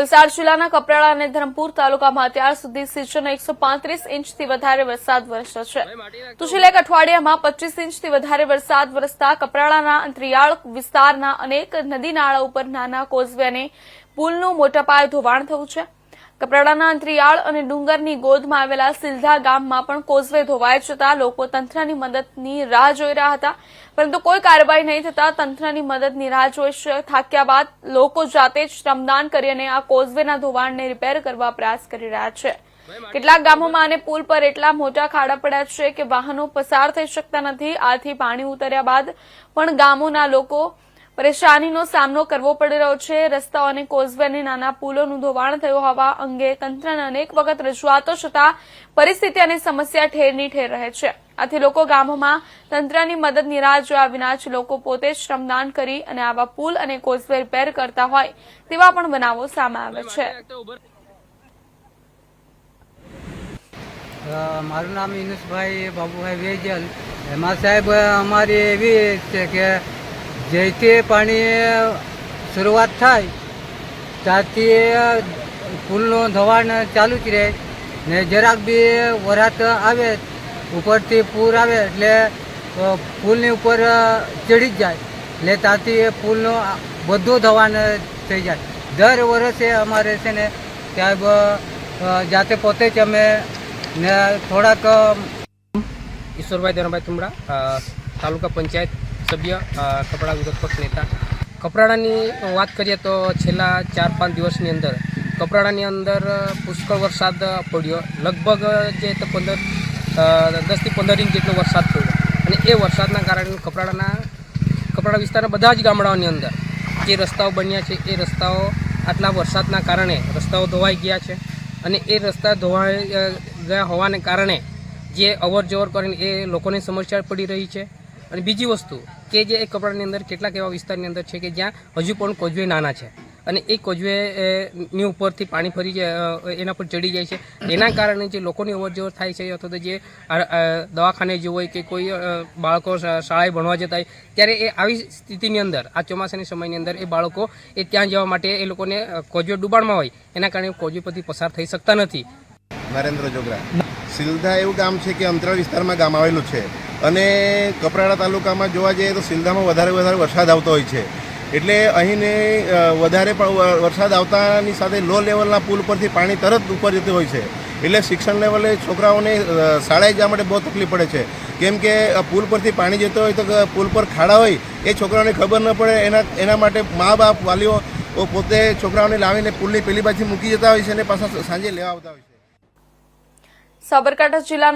વલસાડ જિલ્લાના કપરાડા અને ધરમપુર તાલુકામાં અત્યાર સુધી સિંચન એકસો પાંત્રીસ ઇંચથી વધારે વરસાદ વરસ્યો છે. તો છેલ્લા એક અઠવાડિયામાં પચીસ ઇંચથી વધારે વરસાદ વરસતા કપરાડાના અંતરિયાળ વિસ્તારના અનેક નદી નાળા ઉપર નાના કોઝવે અને પુલનું મોટા પાયે ધોવાણ થયું છે. કપરાડાના અંતરિયાળ અને ડુંગરની ગોદમાં આવેલા સિલધા ગામમાં પણ કોઝવે ધોવાઈ જતા લોકો તંત્રની મદદની રાહ જોઈ રહ્યા હતા. પરંતુ કોઈ કાર્યવાહી નહીં થતા તંત્રની મદદની રાહ જોઈ થાક્યા બાદ લોકો જાતે જ શ્રમદાન કરી અને આ કોઝવેના ધોવાણને રિપેર કરવા પ્રયાસ કરી રહ્યા છે. કેટલાક ગામોમાં અને પુલ પર એટલા મોટા ખાડા પડ્યા છે કે વાહનો પસાર થઈ શકતા નથી. આથી પાણી ઉતર્યા બાદ પણ ગામોના લોકો પરેશાનીનો સામનો કરવો પડી રહ્યો છે. રસ્તાઓ અને કોઝવે નાના પુલોનું ધોવાણ થયું હોવા અંગે તંત્રને અનેક વખત રજૂઆતો છતાં પરિસ્થિતિ અને સમસ્યા ઠેરની ઠેર રહે છે. આથી લોકો ગામોમાં તંત્રની મદદ નિરાશ જોયા વિના જ લોકો પોતે શ્રમદાન કરી અને આવા પુલ અને કોઝવે રિપેર કરતા હોય તેવા પણ બનાવો સામે આવે છે. મારું નામ ઇનુસભાઈ બાબુભાઈ વેજલ. એમાં સાહેબ, અમારી એવી છે કે જેથી પાણી શરૂઆત થાય ત્યાંથી પુલનું ધોવાણ ચાલુ જ રહે ને જરાક બી વરાત આવે, ઉપરથી પૂર આવે એટલે પુલની ઉપર ચડી જ જાય. એટલે ત્યાંથી એ પુલનું બધું ધોવાણ થઈ જાય. દર વર્ષે અમારે છે ને ત્યાં જાતે પોતે જ અમે ને થોડાક ઈશ્વરભાઈ ધરમભાઈ તુમડા તાલુકા પંચાયત સભ્ય કપડા વિરોધ પક્ષ નેતા. કપરાડાની વાત કરીએ તો છેલ્લા ચાર પાંચ દિવસની અંદર કપરાડાની અંદર પુષ્કળ વરસાદ પડ્યો. લગભગ જે તો પંદર દસથી પંદર ઇંચ જેટલો વરસાદ પડ્યો. અને એ વરસાદના કારણે કપરાડાના, કપરાડા વિસ્તારના બધા જ ગામડાઓની અંદર જે રસ્તાઓ બન્યા છે, એ રસ્તાઓ આટલા વરસાદના કારણે રસ્તાઓ ધોવાઈ ગયા છે. અને એ રસ્તા ધોવાઈ ગયા હોવાને કારણે જે અવર જવર કરીને એ લોકોને સમસ્યા પડી રહી છે. અને બીજી વસ્તુ કે જે એ કપડાની અંદર કેટલાક એવા વિસ્તારની અંદર છે કે જ્યાં હજુ પણ કોજવે નાના છે. અને એ કોજવે ની ઉપરથી પાણી ફરી જાય એના પર ચડી જાય છે. એના કારણે જે લોકોની અવરજવર થાય છે અથવા તો જે દવાખાને જવું હોય કે કોઈ બાળકો શાળાએ ભણવા જતા હોય, ત્યારે એ આવી સ્થિતિની અંદર, આ ચોમાસાની સમયની અંદર એ બાળકો એ ત્યાં જવા માટે એ લોકોને કોજવે ડૂબાણમાં હોય. એના કારણે કોજવે પરથી પસાર થઈ શકતા નથી. નરેન્દ્ર જોગરા સિલધા એવું ગામ છે કે અંતરાળ વિસ્તારમાં ગામ આવેલું છે. અને કપરાડા તાલુકામાં જોવા જઈએ તો સિંધામાં વધારે વધારે વરસાદ આવતો હોય છે. એટલે અહીંને વધારે પણ વરસાદ આવતાની સાથે લો લેવલના પુલ પરથી પાણી તરત ઉપર જતું હોય છે. એટલે શિક્ષણ લેવલે છોકરાઓને શાળાએ જવા માટે બહુ તકલીફ પડે છે. કેમ કે પુલ પરથી પાણી જતો હોય તો પુલ પર ખાડા હોય, એ છોકરાઓને ખબર ન પડે. એના એના માટે મા બાપ, વાલીઓ પોતે છોકરાઓને લાવીને પુલની પેલી બાજુ મૂકી જતા હોય છે અને પાછા સાંજે લેવા આવતા હોય છે. સાબરકાંઠા જિલ્લાના